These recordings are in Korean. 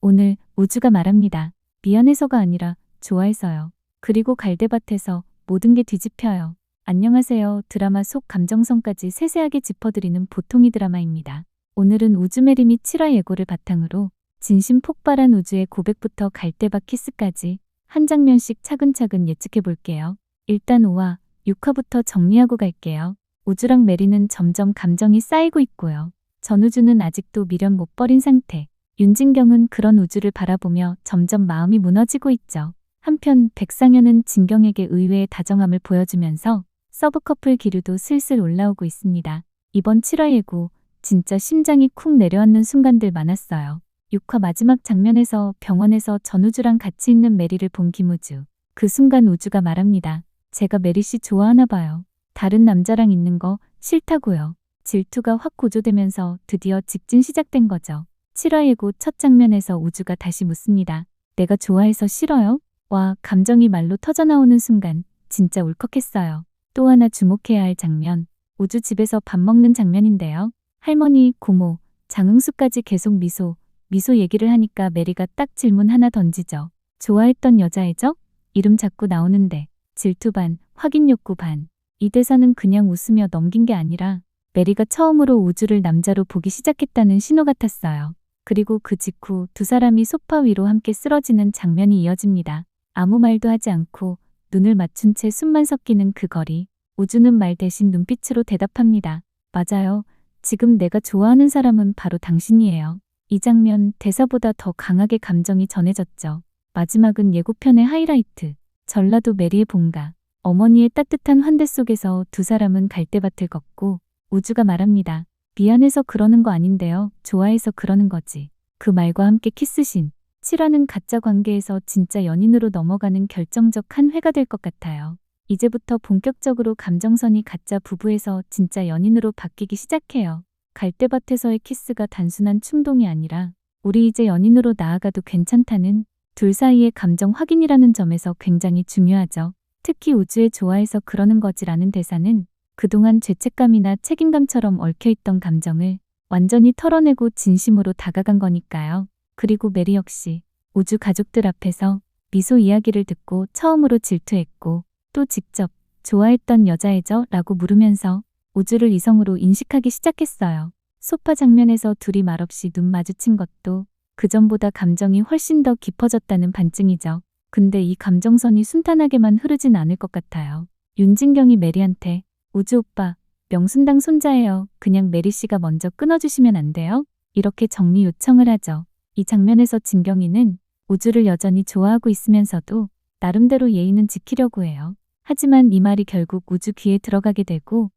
오늘 우주가 말합니다. 미안해서가 아니라 좋아해서요. 그리고 갈대밭에서 모든 게 뒤집혀요. 안녕하세요. 드라마 속 감정선까지 세세하게 짚어드리는 보통이 드라마입니다. 오늘은 우주메리 및 7화 예고를 바탕으로 진심 폭발한 우주의 고백부터 갈대밭 키스까지 한 장면씩 차근차근 예측해 볼게요. 일단 5화, 6화부터 정리하고 갈게요. 우주랑 메리는 점점 감정이 쌓이고 있고요. 전우주는 아직도 미련 못 버린 상태. 윤진경은 그런 우주를 바라보며 점점 마음이 무너지고 있죠. 한편 백상현은 진경에게 의외의 다정함을 보여주면서 서브커플 기류도 슬슬 올라오고 있습니다. 이번 7화 예고 진짜 심장이 쿵 내려앉는 순간들 많았어요. 6화 마지막 장면에서 병원에서 전우주랑 같이 있는 메리를 본 김우주. 그 순간 우주가 말합니다. 제가 메리 씨 좋아하나 봐요. 다른 남자랑 있는 거 싫다고요. 질투가 확 고조되면서 드디어 직진 시작된 거죠. 7화 예고 첫 장면에서 우주가 다시 묻습니다. 내가 좋아해서 싫어요? 와, 감정이 말로 터져나오는 순간 진짜 울컥했어요. 또 하나 주목해야 할 장면. 우주 집에서 밥 먹는 장면인데요. 할머니, 고모, 장흥수까지 계속 미소, 미소 얘기를 하니까 메리가 딱 질문 하나 던지죠. 좋아했던 여자애죠? 이름 자꾸 나오는데 질투 반, 확인 욕구 반. 이 대사는 그냥 웃으며 넘긴 게 아니라 메리가 처음으로 우주를 남자로 보기 시작했다는 신호 같았어요. 그리고 그 직후 두 사람이 소파 위로 함께 쓰러지는 장면이 이어집니다. 아무 말도 하지 않고 눈을 맞춘 채 숨만 섞이는 그 거리. 우주는 말 대신 눈빛으로 대답합니다. 맞아요. 지금 내가 좋아하는 사람은 바로 당신이에요. 이 장면 대사보다 더 강하게 감정이 전해졌죠. 마지막은 예고편의 하이라이트. 전라도 메리의 본가. 어머니의 따뜻한 환대 속에서 두 사람은 갈대밭을 걷고 우주가 말합니다. 미안해서 그러는 거 아닌데요. 좋아해서 그러는 거지. 그 말과 함께 키스신. 7화는 가짜 관계에서 진짜 연인으로 넘어가는 결정적 한 회가 될 것 같아요. 이제부터 본격적으로 감정선이 가짜 부부에서 진짜 연인으로 바뀌기 시작해요. 갈대밭에서의 키스가 단순한 충동이 아니라 우리 이제 연인으로 나아가도 괜찮다는 둘 사이의 감정 확인이라는 점에서 굉장히 중요하죠. 특히 우주에 좋아해서 그러는 거지라는 대사는 그동안 죄책감이나 책임감처럼 얽혀있던 감정을 완전히 털어내고 진심으로 다가간 거니까요. 그리고 메리 역시 우주 가족들 앞에서 미소 이야기를 듣고 처음으로 질투했고 또 직접 좋아했던 여자애죠? 라고 물으면서 우주를 이성으로 인식하기 시작했어요. 소파 장면에서 둘이 말없이 눈 마주친 것도 그전보다 감정이 훨씬 더 깊어졌다는 반증이죠. 근데 이 감정선이 순탄하게만 흐르진 않을 것 같아요. 윤진경이 메리한테 우주 오빠, 명순당 손자예요. 그냥 메리 씨가 먼저 끊어주시면 안 돼요? 이렇게 정리 요청을 하죠. 이 장면에서 진경이는 우주를 여전히 좋아하고 있으면서도 나름대로 예의는 지키려고 해요. 하지만 이 말이 결국 우주 귀에 들어가게 되고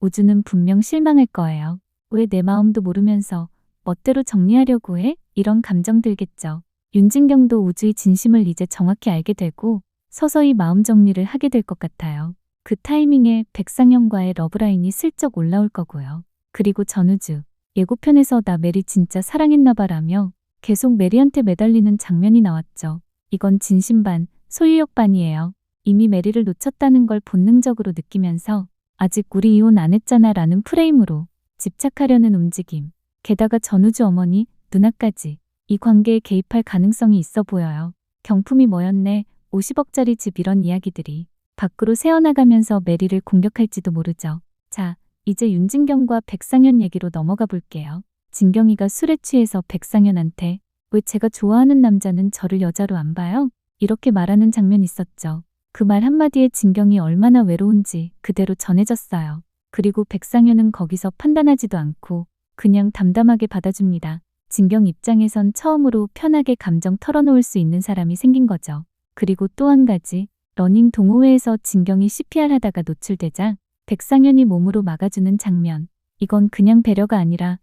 우주는 분명 실망할 거예요. 왜 내 마음도 모르면서 멋대로 정리하려고 해? 이런 감정 들겠죠. 윤진경도 우주의 진심을 이제 정확히 알게 되고 서서히 마음 정리를 하게 될 것 같아요. 그 타이밍에 백상현과의 러브라인이 슬쩍 올라올 거고요. 그리고 전우주, 예고편에서 나 메리 진짜 사랑했나 봐 라며 계속 메리한테 매달리는 장면이 나왔죠. 이건 진심반, 소유욕반이에요. 이미 메리를 놓쳤다는 걸 본능적으로 느끼면서 아직 우리 이혼 안 했잖아 라는 프레임으로 집착하려는 움직임. 게다가 전우주 어머니, 누나까지 이 관계에 개입할 가능성이 있어 보여요. 경품이 뭐였네, 50억짜리 집 이런 이야기들이 밖으로 새어나가면서 메리를 공격할지도 모르죠. 자, 이제 윤진경과 백상현 얘기로 넘어가 볼게요. 진경이가 술에 취해서 백상현한테 왜 제가 좋아하는 남자는 저를 여자로 안 봐요? 이렇게 말하는 장면 있었죠. 그 말 한마디에 진경이 얼마나 외로운지 그대로 전해졌어요. 그리고 백상현은 거기서 판단하지도 않고 그냥 담담하게 받아줍니다. 진경 입장에선 처음으로 편하게 감정 털어놓을 수 있는 사람이 생긴 거죠. 그리고 또 한 가지, 러닝 동호회에서 진경이 CPR 하다가 노출되자 백상현이 몸으로 막아주는 장면. 이건 그냥 배려가 아니라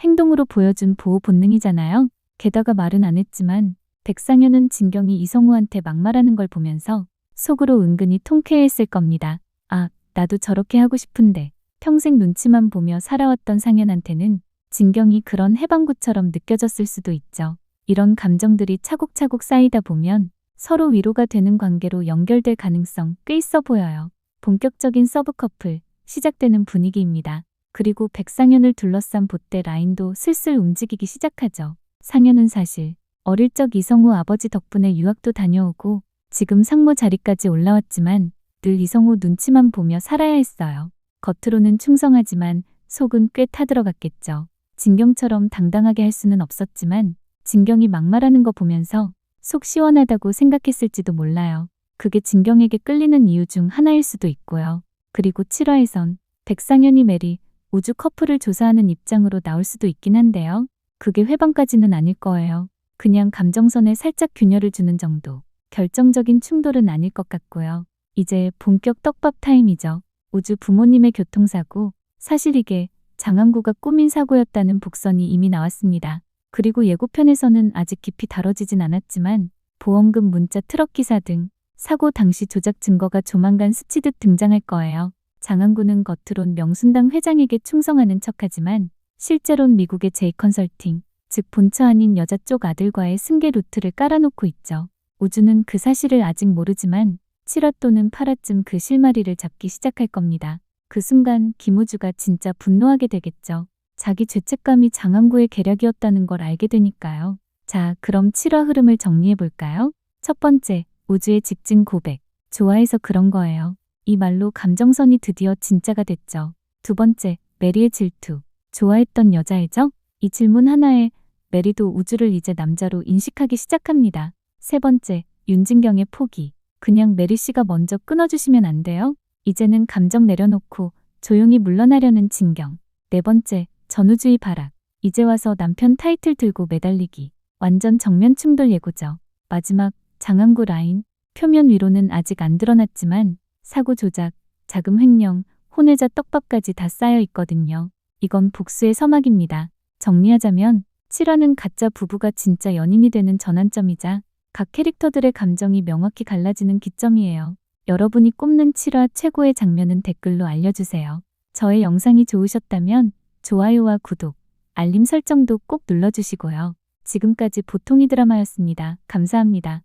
행동으로 보여준 보호 본능이잖아요. 게다가 말은 안 했지만 백상현은 진경이 이성우한테 막말하는 걸 보면서 속으로 은근히 통쾌했을 겁니다. 아, 나도 저렇게 하고 싶은데 평생 눈치만 보며 살아왔던 상현한테는 진경이 그런 해방구처럼 느껴졌을 수도 있죠. 이런 감정들이 차곡차곡 쌓이다 보면 서로 위로가 되는 관계로 연결될 가능성 꽤 있어 보여요. 본격적인 서브 커플 시작되는 분위기입니다. 그리고 백상현을 둘러싼 보때 라인도 슬슬 움직이기 시작하죠. 상현은 사실 어릴 적 이성우 아버지 덕분에 유학도 다녀오고 지금 상무 자리까지 올라왔지만 늘 이성우 눈치만 보며 살아야 했어요. 겉으로는 충성하지만 속은 꽤 타들어갔겠죠. 진경처럼 당당하게 할 수는 없었지만 진경이 막말하는 거 보면서 속 시원하다고 생각했을지도 몰라요. 그게 진경에게 끌리는 이유 중 하나일 수도 있고요. 그리고 7화에선 백상현이 메리 우주 커플을 조사하는 입장으로 나올 수도 있긴 한데요. 그게 회방까지는 아닐 거예요. 그냥 감정선에 살짝 균열을 주는 정도. 결정적인 충돌은 아닐 것 같고요. 이제 본격 떡밥 타임이죠. 우주 부모님의 교통사고. 사실 이게 장항구가 꾸민 사고였다는 복선이 이미 나왔습니다. 그리고 예고편에서는 아직 깊이 다뤄지진 않았지만 보험금 문자 트럭 기사 등 사고 당시 조작 증거가 조만간 스치듯 등장할 거예요. 장항구는 겉으론 명순당 회장에게 충성하는 척하지만 실제론 미국의 제이 컨설팅, 즉 본처 아닌 여자 쪽 아들과의 승계 루트를 깔아놓고 있죠. 우주는 그 사실을 아직 모르지만 7화 또는 8화쯤 그 실마리를 잡기 시작할 겁니다. 그 순간 김우주가 진짜 분노하게 되겠죠. 자기 죄책감이 장항구의 계략이었다는 걸 알게 되니까요. 자, 그럼 7화 흐름을 정리해 볼까요? 첫 번째, 우주의 직진 고백. 좋아해서 그런 거예요. 이 말로 감정선이 드디어 진짜가 됐죠. 두 번째, 메리의 질투. 좋아했던 여자애죠? 이 질문 하나에 메리도 우주를 이제 남자로 인식하기 시작합니다. 세 번째, 윤진경의 포기. 그냥 메리 씨가 먼저 끊어주시면 안 돼요? 이제는 감정 내려놓고 조용히 물러나려는 진경. 네 번째, 전우주의 발악. 이제 와서 남편 타이틀 들고 매달리기. 완전 정면 충돌 예고죠. 마지막, 장항구 라인. 표면 위로는 아직 안 드러났지만 사고 조작, 자금 횡령, 혼외자 떡밥까지 다 쌓여 있거든요. 이건 복수의 서막입니다. 정리하자면 7화는 가짜 부부가 진짜 연인이 되는 전환점이자 각 캐릭터들의 감정이 명확히 갈라지는 기점이에요. 여러분이 꼽는 7화 최고의 장면은 댓글로 알려주세요. 저의 영상이 좋으셨다면 좋아요와 구독, 알림 설정도 꼭 눌러주시고요. 지금까지 보통이 드라마였습니다. 감사합니다.